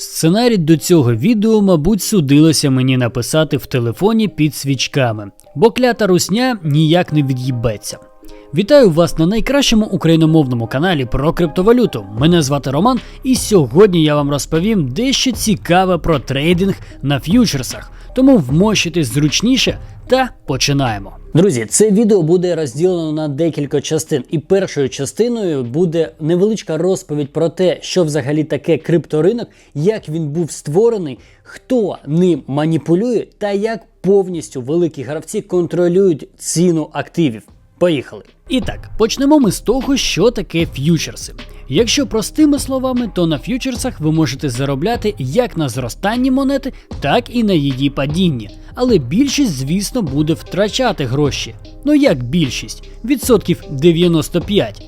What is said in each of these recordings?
Сценарій до цього відео, мабуть, судилося мені написати в телефоні під свічками, бо клята русня ніяк не від'їбеться. Вітаю вас на найкращому україномовному каналі про криптовалюту. Мене звати Роман, і сьогодні я вам розповім дещо цікаве про трейдинг на ф'ючерсах. Тому вмощуйтесь зручніше та починаємо. Друзі, це відео буде розділено на декілька частин, і першою частиною буде невеличка розповідь про те, що взагалі таке крипторинок, як він був створений, хто ним маніпулює, та як повністю великі гравці контролюють ціну активів. Поїхали. І так, почнемо ми з того, що таке ф'ючерси. Якщо простими словами, то на ф'ючерсах ви можете заробляти як на зростанні монети, так і на її падінні. Але більшість, звісно, буде втрачати гроші. Ну як більшість? Відсотків 95.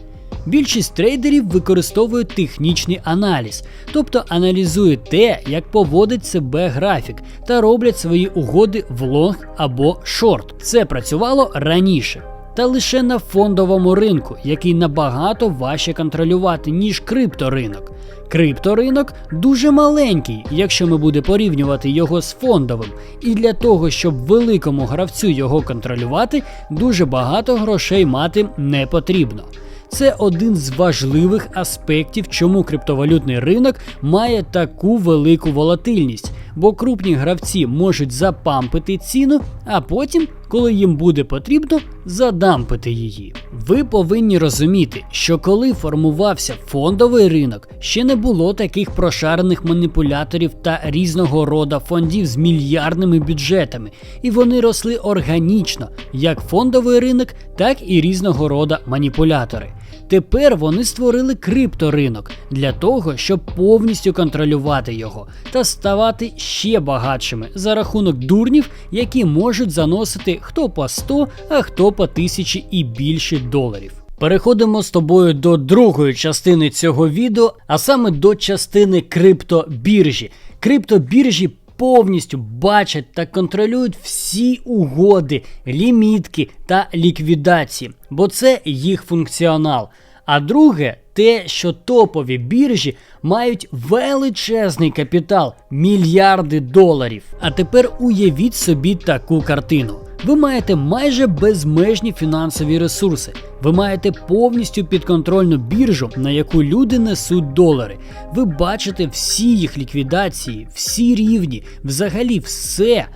Більшість трейдерів використовують технічний аналіз, тобто аналізують те, як поводить себе графік, та роблять свої угоди в лонг або шорт. Це працювало раніше. Та лише на фондовому ринку, який набагато важче контролювати, ніж крипторинок. Крипторинок дуже маленький, якщо ми будемо порівнювати його з фондовим, і для того, щоб великому гравцю його контролювати, дуже багато грошей мати не потрібно. Це один з важливих аспектів, чому криптовалютний ринок має таку велику волатильність, бо крупні гравці можуть запампити ціну, а потім, коли їм буде потрібно, задампити її. Ви повинні розуміти, що коли формувався фондовий ринок, ще не було таких прошарених маніпуляторів та різного роду фондів з мільярдними бюджетами, і вони росли органічно, як фондовий ринок, так і різного роду маніпулятори. Тепер вони створили крипторинок для того, щоб повністю контролювати його та ставати ще багатшими за рахунок дурнів, які можуть заносити хто по 100, а хто по тисячі і більше доларів. Переходимо з тобою до другої частини цього відео, а саме до частини криптобіржі. Криптобіржі повністю бачать та контролюють всі угоди, лімітки та ліквідації, бо це їх функціонал. А друге, те, що топові біржі мають величезний капітал мільярди доларів. А тепер уявіть собі таку картину. Ви маєте майже безмежні фінансові ресурси. Ви маєте повністю підконтрольну біржу, на яку люди несуть долари. Ви бачите всі їх ліквідації, всі рівні, взагалі все.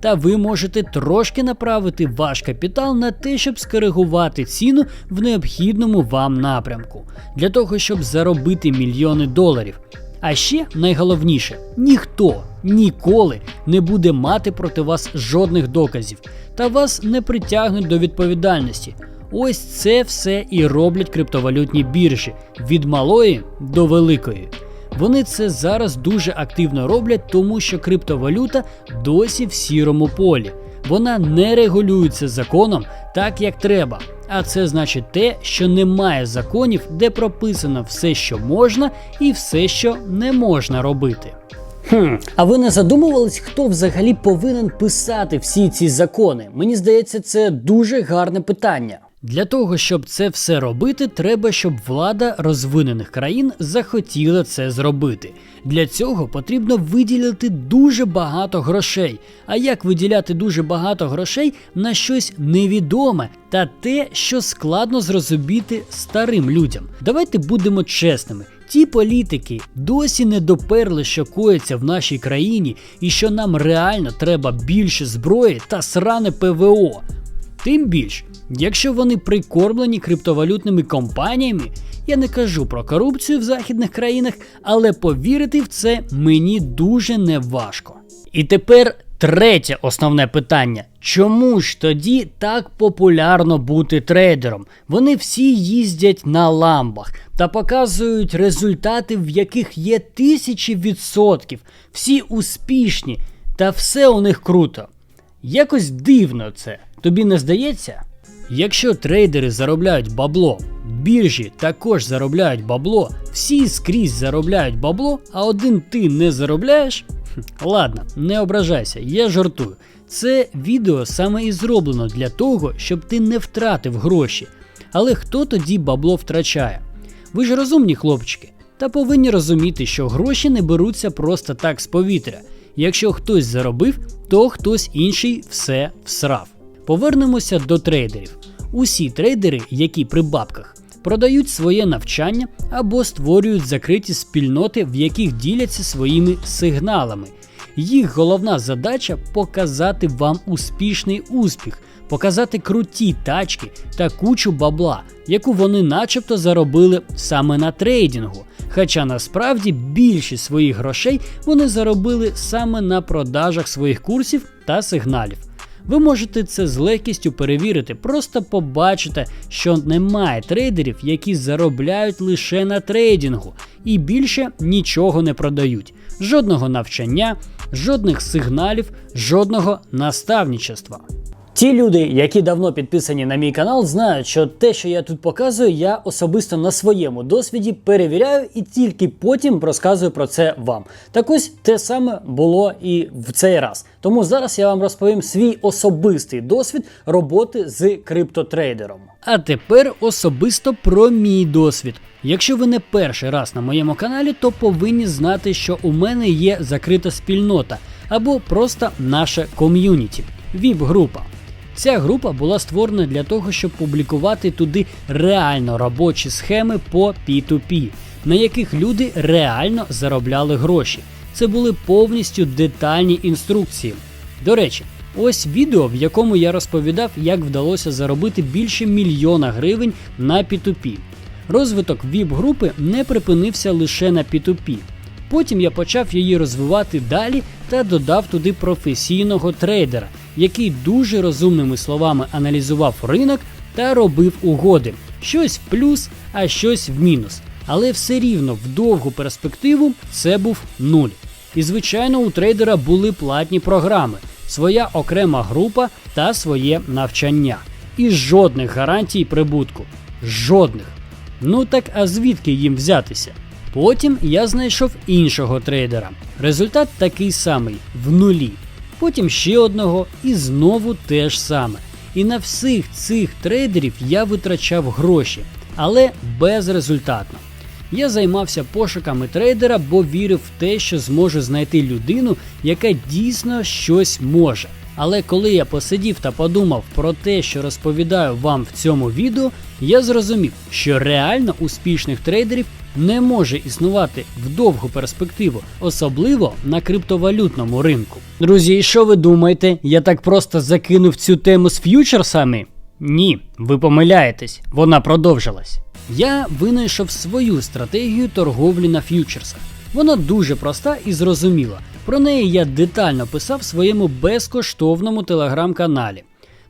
Та ви можете трошки направити ваш капітал на те, щоб скоригувати ціну в необхідному вам напрямку, для того, щоб заробити мільйони доларів. А ще найголовніше, ніхто ніколи не буде мати проти вас жодних доказів, та вас не притягнуть до відповідальності. Ось це все і роблять криптовалютні біржі від малої до великої. Вони це зараз дуже активно роблять, тому що криптовалюта досі в сірому полі. Вона не регулюється законом так, як треба. А це значить те, що немає законів, де прописано все, що можна, і все, що не можна робити. Хм, а ви не задумувались, хто взагалі повинен писати всі ці закони? Мені здається, це дуже гарне питання. Для того, щоб це все робити, треба, щоб влада розвинених країн захотіла це зробити. Для цього потрібно виділити дуже багато грошей. А як виділяти дуже багато грошей на щось невідоме та те, що складно зрозуміти старим людям? Давайте будемо чесними. Ті політики досі не доперли, що коїться в нашій країні, і що нам реально треба більше зброї та сране ПВО. Тим більш, якщо вони прикормлені криптовалютними компаніями, я не кажу про корупцію в західних країнах, але повірити в це мені дуже неважко. І тепер третє основне питання: чому ж тоді так популярно бути трейдером? Вони всі їздять на ламбах та показують результати, в яких є тисячі відсотків, всі успішні, та все у них круто. Якось дивно це. Тобі не здається? Якщо трейдери заробляють бабло, біржі також заробляють бабло, всі скрізь заробляють бабло, а один ти не заробляєш. Ладно, не ображайся, я жартую. Це відео саме і зроблено для того, щоб ти не втратив гроші. Але хто тоді бабло втрачає? Ви ж розумні хлопчики. та повинні розуміти, що гроші не беруться просто так з повітря. Якщо хтось заробив, то хтось інший все всрав. Повернемося до трейдерів. Усі трейдери, які при бабках, продають своє навчання або створюють закриті спільноти, в яких діляться своїми сигналами. Їх головна задача показати вам успішний успіх, показати круті тачки та кучу бабла, яку вони начебто заробили саме на трейдингу. Хоча насправді більшість своїх грошей вони заробили саме на продажах своїх курсів та сигналів. Ви можете це з легкістю перевірити, просто побачите, що немає трейдерів, які заробляють лише на трейдингу і більше нічого не продають. Жодного навчання, жодних сигналів, жодного наставничества. Ті люди, які давно підписані на мій канал, знають, що те, що я тут показую, я особисто на своєму досвіді перевіряю і тільки потім розказую про це вам. Так ось те саме було і в цей раз. Тому зараз я вам розповім свій особистий досвід роботи з криптотрейдером. А тепер особисто про мій досвід. Якщо ви не перший раз на моєму каналі, то повинні знати, що у мене є закрита спільнота або просто наше ком'юніті, віп-група. Ця група була створена для того, щоб публікувати туди реально робочі схеми по P2P, на яких люди реально заробляли гроші. Це були повністю детальні інструкції. До речі, ось відео, в якому я розповідав, як вдалося заробити більше мільйона гривень на P2P. Розвиток ВІП-групи не припинився лише на P2P. Потім я почав її розвивати далі та додав туди професійного трейдера, який дуже розумними словами аналізував ринок та робив угоди. Щось в плюс, а щось в мінус. Але все рівно в довгу перспективу це був нуль. І звичайно, у трейдера були платні програми, своя окрема група та своє навчання. І жодних гарантій прибутку. Жодних. Ну так а звідки їм взятися? Потім я знайшов іншого трейдера. Результат такий самий в нулі. Потім ще одного і знову те ж саме. І на всіх цих трейдерів я витрачав гроші, але безрезультатно. Я займався пошуками трейдера, бо вірив в те, що зможу знайти людину, яка дійсно щось може. Але коли я посидів та подумав про те, що розповідаю вам в цьому відео, я зрозумів, що реально успішних трейдерів не може існувати в довгу перспективу, особливо на криптовалютному ринку. Друзі, і що ви думаєте? Я так просто закинув цю тему з ф'ючерсами? Ні, ви помиляєтесь, вона продовжилась. Я винайшов свою стратегію торговлі на ф'ючерсах. Вона дуже проста і зрозуміла. Про неї я детально писав в своєму безкоштовному телеграм-каналі.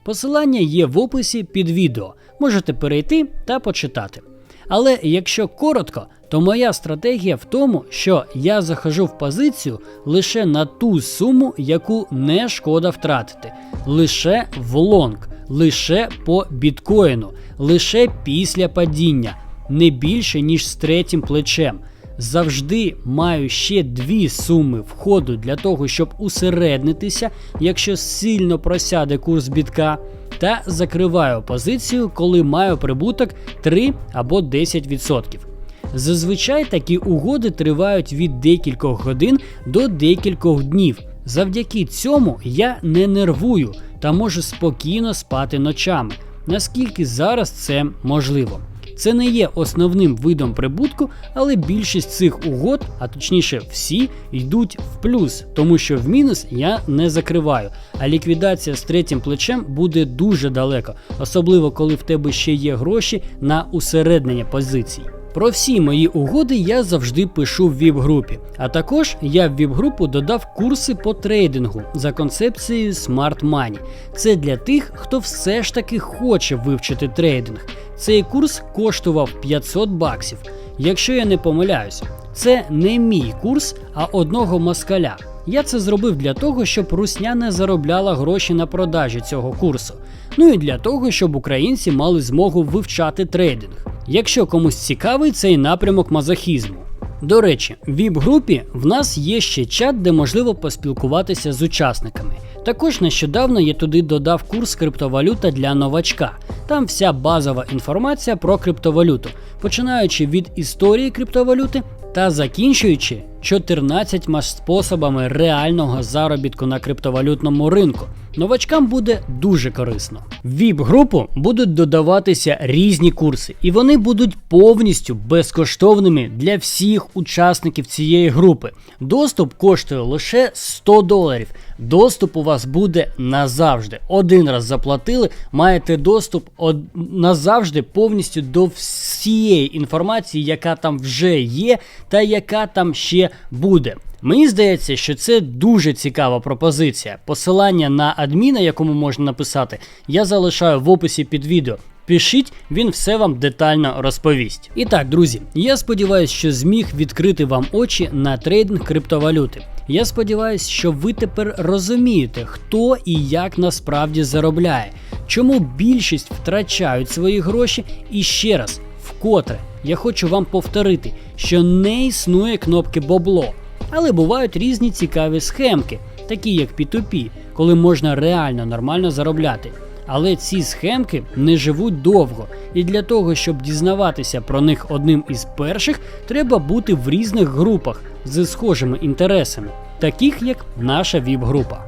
Посилання є в описі під відео. Можете перейти та почитати. Але якщо коротко, то моя стратегія в тому, що я захожу в позицію лише на ту суму, яку не шкода втратити, лише в лонг, лише по біткоїну, лише після падіння, не більше ніж з третім плечем. Завжди маю ще дві суми входу для того, щоб усереднитися, якщо сильно просяде курс бітка, та закриваю позицію, коли маю прибуток 3 або 10%. Зазвичай такі угоди тривають від декількох годин до декількох днів. Завдяки цьому я не нервую та можу спокійно спати ночами, наскільки зараз це можливо. Це не є основним видом прибутку, але більшість цих угод, а точніше всі, йдуть в плюс, тому що в мінус я не закриваю. А ліквідація з третім плечем буде дуже далеко, особливо коли в тебе ще є гроші на усереднення позицій. Про всі мої угоди я завжди пишу в ВІП-групі. А також я в ВІП-групу додав курси по трейдингу за концепцією Smart Money. Це для тих, хто все ж таки хоче вивчити трейдинг. Цей курс коштував 500 баксів. Якщо я не помиляюсь, це не мій курс, а одного москаля. Я це зробив для того, щоб русня не заробляла гроші на продажі цього курсу. Ну і для того, щоб українці мали змогу вивчати трейдинг. Якщо комусь цікавий цей напрямок мазохізму. До речі, в ВІП-групі в нас є ще чат, де можливо поспілкуватися з учасниками. Також нещодавно я туди додав курс криптовалюта для новачка. Там вся базова інформація про криптовалюту, починаючи від історії криптовалюти та закінчуючи 14 способами реального заробітку на криптовалютному ринку. Новачкам буде дуже корисно. В ВІП-групу будуть додаватися різні курси, і вони будуть повністю безкоштовними для всіх учасників цієї групи. Доступ коштує лише 100 доларів. Доступ у вас буде назавжди. Один раз заплатили, маєте доступ од... назавжди повністю до всієї інформації, яка там вже є, та яка там ще буде. Мені здається, що це дуже цікава пропозиція. Посилання на адміна, якому можна написати, я залишаю в описі під відео. Пишіть, він все вам детально розповість. І так, друзі, я сподіваюся, що зміг відкрити вам очі на трейдинг криптовалюти. Я сподіваюся, що ви тепер розумієте, хто і як насправді заробляє, чому більшість втрачають свої гроші. І ще раз, вкотре, я хочу вам повторити, що не існує кнопки Бобло. Але бувають різні цікаві схемки, такі як P2P, коли можна реально нормально заробляти. Але ці схемки не живуть довго, і для того, щоб дізнаватися про них одним із перших, треба бути в різних групах з схожими інтересами, таких як наша ВІП-група.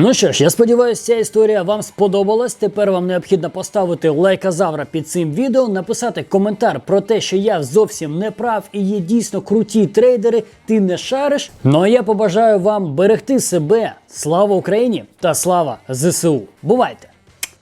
Ну що ж, я сподіваюся, ця історія вам сподобалась. Тепер вам необхідно поставити лайказавра під цим відео, написати коментар про те, що я зовсім не прав і є дійсно круті трейдери, ти не шариш. Ну а я побажаю вам берегти себе. Слава Україні та слава ЗСУ. Бувайте!